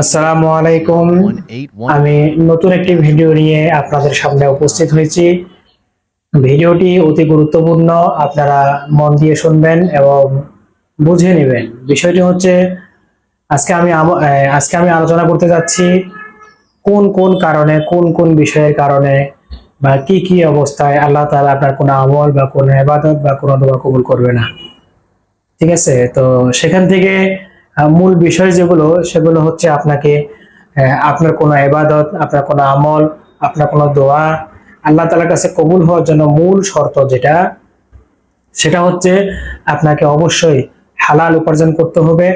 আসসালামু আলাইকুম। আমি নতুন একটি ভিডিও নিয়ে আপনাদের সামনে উপস্থিত হয়েছি। ভিডিওটি অতি গুরুত্বপূর্ণ আপনারা মন দিয়ে শুনবেন এবং বুঝে নেবেন। বিষয়টি হচ্ছে আজকে আমি আজকে আমি আলোচনা করতে যাচ্ছি কোন কোন কারণে কোন কোন বিষয়ের কারণে বা কি কি অবস্থায় আল্লাহ তাআলা আপনার কোনো আমল বা কোনো ইবাদত বা কোনো দোয়া কবুল করবে না। ঠিক আছে? তো সেখান থেকে মূল বিষয় যেগুলো, সেগুলো হচ্ছে আপনাকে আপনার কোনো এবাদত আপনার কোনো আমল, আপনার কোনো দোয়া, আল্লাহ তাআলার কাছে কবুল হওয়ার জন্য মূল শর্ত যেটা, সেটা হচ্ছে আপনাকে অবশ্যই হালাল উপার্জন করতে হবে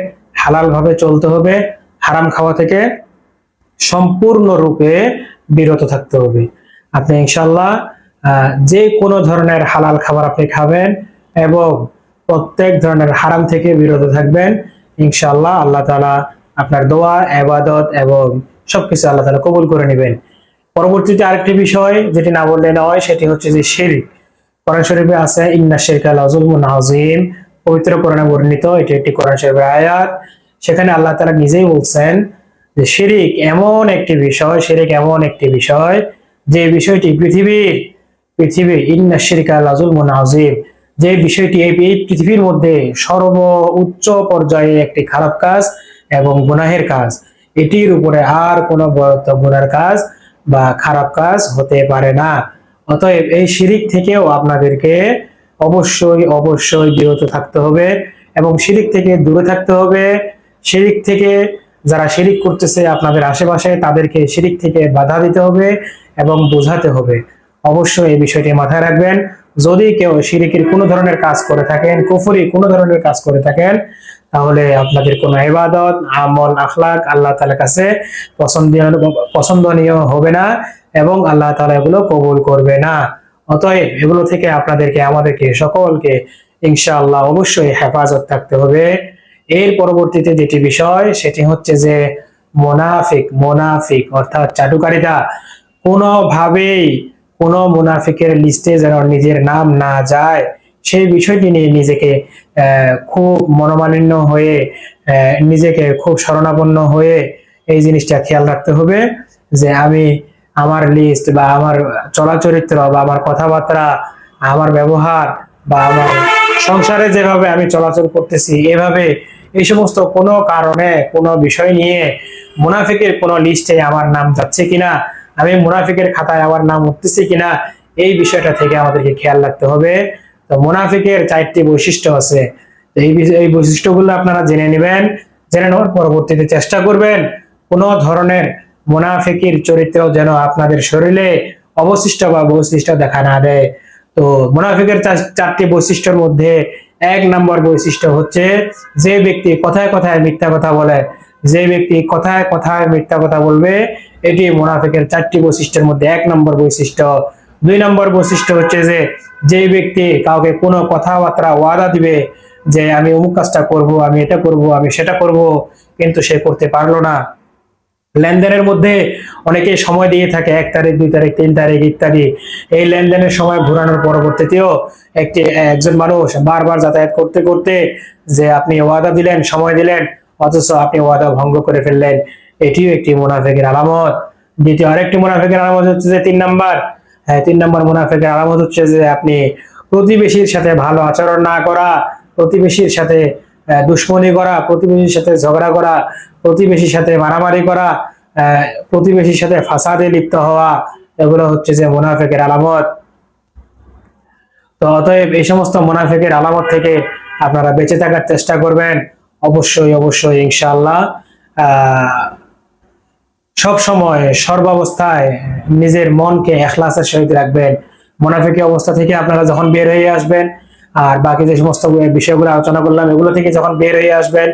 হালাল ভাবে চলতে হবে, হারাম খাওয়া থেকে সম্পূর্ণরূপে বিরত থাকতে হবে। আপনি ইনশাল্লাহ যে কোনো ধরনের হালাল খাবার আপনি খাবেন এবং প্রত্যেক ধরনের হারাম থেকে বিরত থাকবেন। ইনশাল্লাহ আল্লাহ তাআলা আপনার দোয়া এবাদত এবং সবকিছু আল্লাহ তাআলা কবুল করে নেবেন। পরবর্তীতে আরেকটি বিষয় যেটি না বললে নয়, সেটি হচ্ছে যে শিরক। কোরআন শরীফে আছে, ইন্না শিরকা লাযুলমুন আযীম। পবিত্র কোরআনে বর্ণিত, এটি একটি কোরআন শরীফের আয়াত। সেখানে আল্লাহ তাআলা নিজেই বলছেন যে শিরিক এমন একটি বিষয়, শিরিক এমন একটি বিষয় যে বিষয়টি পৃথিবীর পৃথিবীর ইন্না শিরকা লাযুলমুন আযীম। যে বিষয়টি এই পৃথিবীর মধ্যে সর্ব উচ্চ পর্যায়ে একটি খারাপ কাজ এবং গুনাহের কাজ, এটির উপরে আর কোনো গুনার কাজ বা খারাপ কাজ হতে পারে না। অতএব এই শিরিক থেকেও আপনাদেরকে অবশ্যই অবশ্যই বিরত থাকতে হবে এবং শিরিক থেকে দূরে থাকতে হবে। শিরিক থেকে যারা শিরিক করতেছে আপনাদের আশেপাশে, তাদেরকে শিরিক থেকে বাধা দিতে হবে এবং বোঝাতে হবে। অবশ্যই এই বিষয়টি মাথায় রাখবেন। যদি কেউ শিরিকের কোনো ধরনের কাজ করে থাকেন, কুফরি কোনো ধরনের কাজ করে থাকেন, তাহলে আপনাদের কোনো ইবাদত, আমল, আখলাক আল্লাহ তাআলার কাছে পছন্দনীয় হবে না এবং আল্লাহ তাআলা এগুলো কবুল করবে না। অতএব এগুলো থেকে আপনাদেরকে, আমাদেরকে সকলকে ইনশাআল্লাহ অবশ্যই হেফাজত থাকতে হবে। এর পরবর্তীতে যেটি বিষয়, সেটি হচ্ছে যে মোনাফিক মোনাফিক অর্থাৎ চাটুকারিতা। কোনোভাবেই কোনো মুনাফিকের লিস্টে যেন নিজের নাম না যায়, সেই বিষয়টি নিয়ে নিজেকে খুব মনোমালিন্য হয়ে নিজেকে খুব শরণাপন্ন হয়ে এই জিনিসটা খেয়াল রাখতে হবে যে আমি আমার লিস্ট বা আমার চলাচরিত্র বা আমার কথাবার্তা, আমার ব্যবহার বা আমার সংসারে যেভাবে আমি চলাচল করতেছি, এভাবে এই সমস্ত কোনো কারণে, কোনো বিষয় নিয়ে মুনাফিকের কোনো লিস্টে আমার নাম যাচ্ছে কিনা আমি মুনাফিকের খাতায় আমার নাম উঠতেছি কিনা এই বিষয়টা থেকে আমাদেরকে খেয়াল রাখতে হবে। তো মুনাফিকের চারটি বৈশিষ্ট্য আছে। এই বৈশিষ্ট্যগুলো আপনারা জেনে নেবেন, জেনে নেওয়ার পরবর্তীতে চেষ্টা করবেন কোনো ধরনের মুনাফিকের চরিত্র যেন আপনাদের শরীরে অবশিষ্ট বা বৈশিষ্ট্য দেখা না দেয়। তো মুনাফিকের চারটি বৈশিষ্ট্যের মধ্যে এক নম্বর বৈশিষ্ট্য হচ্ছে যে ব্যক্তি কথায় কথায় মিথ্যা কথা বলে যে ব্যক্তি কথায় কথায় মিথ্যা কথা বলবে, এটি মুনাফিকের চারটি বৈশিষ্ট্যের মধ্যে এক নম্বর বৈশিষ্ট্য। দুই নম্বর বৈশিষ্ট্য হচ্ছে যে যে ব্যক্তি কাউকে কোনো কথাবার্তা ওয়াদা দিবে যে, আমি অমুক কাজটা করব, আমি এটা করব, আমি সেটা করব, কিন্তু সে করতে পারল না। লেনদেনের মধ্যে অনেকে সময় দিয়ে থাকে, এক তারিখ, দুই তারিখ, তিন তারিখ ইত্যাদি। এই লেনদেনের সময় ঘোরানোর পরবর্তীতেও একটি, একজন মানুষ বারবার যাতায়াত করতে করতে যে আপনি ওয়াদা দিলেন, সময় দিলেন অথচ আপনি ওয়াদা ভঙ্গ করে ফেললেন। এটিও একটি মুনাফেকের আলামত। দ্বিতীয় আরেকটি মুনাফেকের আলামত হচ্ছে যে তিন নাম্বার। হ্যাঁ তিন নাম্বার মুনাফেকের আলামত হচ্ছে যে আপনি প্রতিবেশীর সাথে ভালো আচরণ না করা, প্রতিবেশীর সাথে দুশ্মনী করা, প্রতিবেশীর সাথে ঝগড়া করা, প্রতিবেশীর সাথে মারামারি করা প্রতিবেশীর সাথে ফাসাদে লিপ্ত হওয়া, এগুলো হচ্ছে যে মুনাফেকের আলামত। তো অতএব এই সমস্ত মুনাফিকের আলামত থেকে আপনারা বেঁচে থাকার চেষ্টা করবেন। অবশ্যই অবশ্যই, ইনশাআল্লাহ। সব সময় সর্বাবস্থায় নিজের মনকে এখলাসের সহিত রাখবেন। মুনাফিকি অবস্থা থেকে আপনারা যখন বের হয়ে আসবেন, আর বাকি যে সমস্ত বিষয়গুলো আলোচনা করলাম, এগুলো থেকে যখন বের হয়ে আসবেন,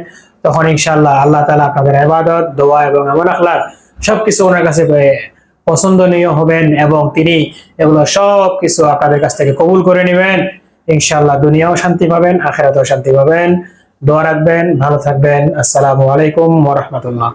তখন ইনশাআল্লাহ আল্লাহ তাআলা আপনাদের ইবাদত, দোয়া এবং আমল আখলাক সবকিছু ওনার কাছে পছন্দনীয় হবেন এবং তিনি এগুলো সব কিছু আপনাদের কাছ থেকে কবুল করে নেবেন। ইনশাআল্লাহ দুনিয়াও শান্তি পাবেন, আখেরাতেও শান্তি পাবেন। দোয়া রাখবেন ভালো থাকবেন। আসসালামু আলাইকুম ওয়া রাহমাতুল্লাহ।